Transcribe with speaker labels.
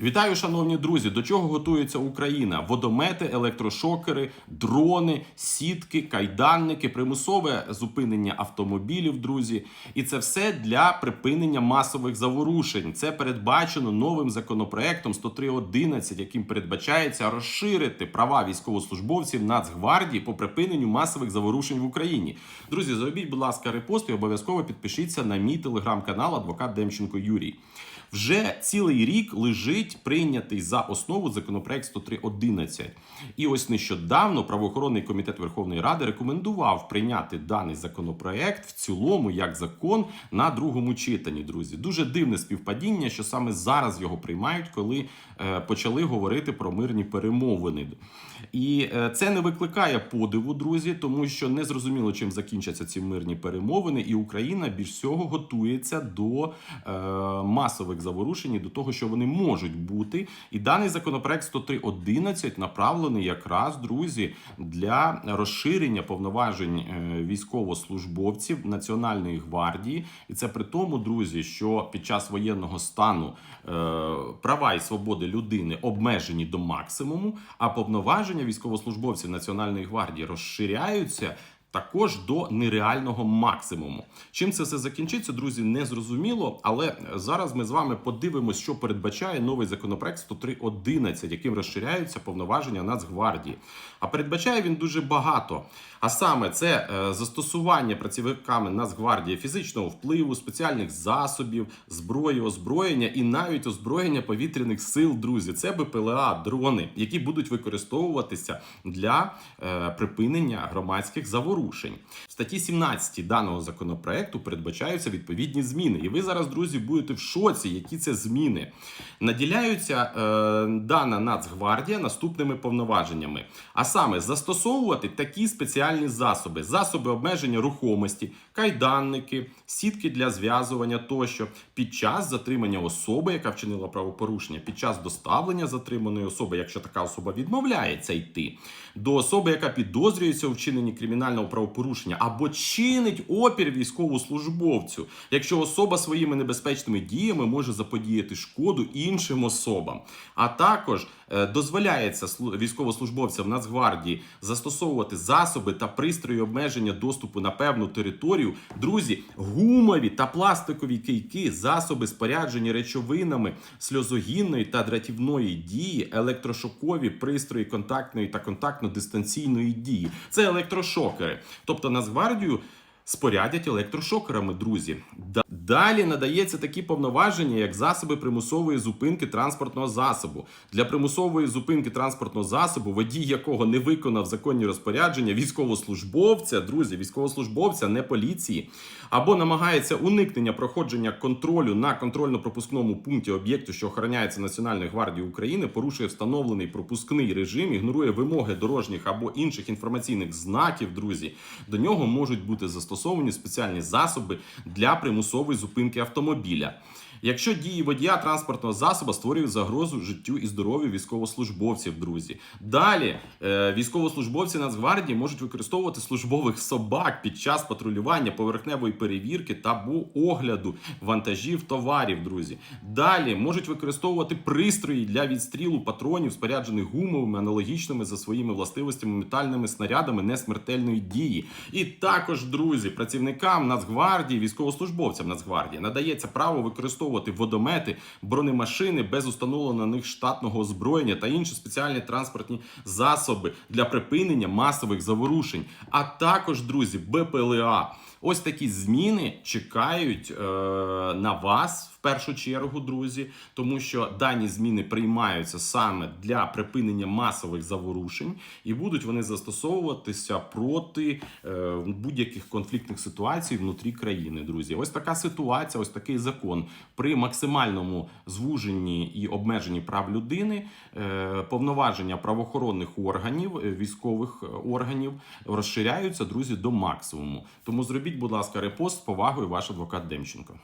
Speaker 1: Вітаю, шановні друзі! До чого готується Україна? Водомети, електрошокери, дрони, сітки, кайданники, примусове зупинення автомобілів, друзі. І це все для припинення масових заворушень. Це передбачено новим законопроектом 103.11, яким передбачається розширити права військовослужбовців Нацгвардії по припиненню масових заворушень в Україні. Друзі, зробіть, будь ласка, репост і обов'язково підпишіться на мій телеграм-канал Адвокат Демченко Юрій. Вже цілий рік лежить прийнятий за основу законопроект 103.11. І ось нещодавно правоохоронний комітет Верховної Ради рекомендував прийняти даний законопроект в цілому як закон на другому читанні. Друзі, дуже дивне співпадіння, що саме зараз його приймають, коли е, почали говорити про мирні перемовини. І е, це не викликає подиву, друзі, тому що не зрозуміло, чим закінчаться ці мирні перемовини, і Україна більш всього готується до е, масових заворушень, і до того, що вони можуть бути. І даний законопроект 103.11 направлений якраз, друзі, для розширення повноважень е, військовослужбовців Національної гвардії. І це при тому, друзі, що під час воєнного стану е, права і свободи людини обмежені до максимуму, а повноваження військовослужбовців Національної гвардії розширяються. Також до нереального максимуму. Чим це все закінчиться, друзі, не зрозуміло. Але зараз ми з вами подивимося, що передбачає новий законопроект 103.11, яким розширяються повноваження Нацгвардії. А передбачає він дуже багато. А саме це е, застосування працівниками Нацгвардії фізичного впливу, спеціальних засобів, зброї, озброєння і навіть озброєння повітряних сил, друзі. Це БПЛА, дрони, які будуть використовуватися для е, припинення громадських заворушень. В статті 17 даного законопроекту передбачаються відповідні зміни. І ви зараз, друзі, будете в шоці, які це зміни. Наділяються е, дана Нацгвардія наступними повноваженнями, а саме застосовувати такі спеціальні засоби: засоби обмеження рухомості, кайданники, сітки для зв'язування тощо під час затримання особи, яка вчинила правопорушення, під час доставлення затриманої особи, якщо така особа відмовляється йти, до особи, яка підозрюється у вчиненні кримінального правопорушення або чинить опір військовослужбовцю, якщо особа своїми небезпечними діями може заподіяти шкоду іншим особам, а також е, дозволяється військовослужбовцям Нацгвардії застосовувати засоби та пристрої обмеження доступу на певну територію. Друзі, гумові та пластикові кийки, засоби споряджені речовинами сльозогінної та дратівної дії, електрошокові пристрої контактної та контактно-дистанційної дії. Це електрошокери. Тобто Нацгвардію спорядять електрошокерами, друзі. Да- Далі надається такі повноваження, як засоби примусової зупинки транспортного засобу. Для примусової зупинки транспортного засобу, водій якого не виконав законні розпорядження військовослужбовця, друзі, військовослужбовця, не поліції, або намагається уникнення проходження контролю на контрольно-пропускному пункті об'єкту, що охороняється Національною гвардією України, порушує встановлений пропускний режим, ігнорує вимоги дорожніх або інших інформаційних знаків, друзі. До нього можуть бути застосовані спеціальні засоби для примусової зупинки автомобіля. Якщо дії водія транспортного засобу створюють загрозу життю і здоров'ю військовослужбовців, друзі. Далі е, військовослужбовці Нацгвардії можуть використовувати службових собак під час патрулювання поверхневої перевірки та огляду вантажів товарів, друзі. Далі можуть використовувати пристрої для відстрілу патронів, споряджених гумовими, аналогічними за своїми властивостями метальними снарядами несмертельної дії. І також, друзі, працівникам Нацгвардії, військовослужбовцям Нацгвардії надається право використовувати водомети, бронемашини без установленого на них штатного озброєння та інші спеціальні транспортні засоби для припинення масових заворушень. А також, друзі, БПЛА. Ось такі зміни чекають е, на вас першу чергу, друзі, тому що дані зміни приймаються саме для припинення масових заворушень, і будуть вони застосовуватися проти е, будь-яких конфліктних ситуацій внутрі країни. Друзі, ось така ситуація, ось такий закон при максимальному звуженні і обмеженні прав людини, е, повноваження правоохоронних органів, е, військових е, органів розширяються, друзі, до максимуму. Тому зробіть, будь ласка, репост з повагою, ваш адвокат Демченко.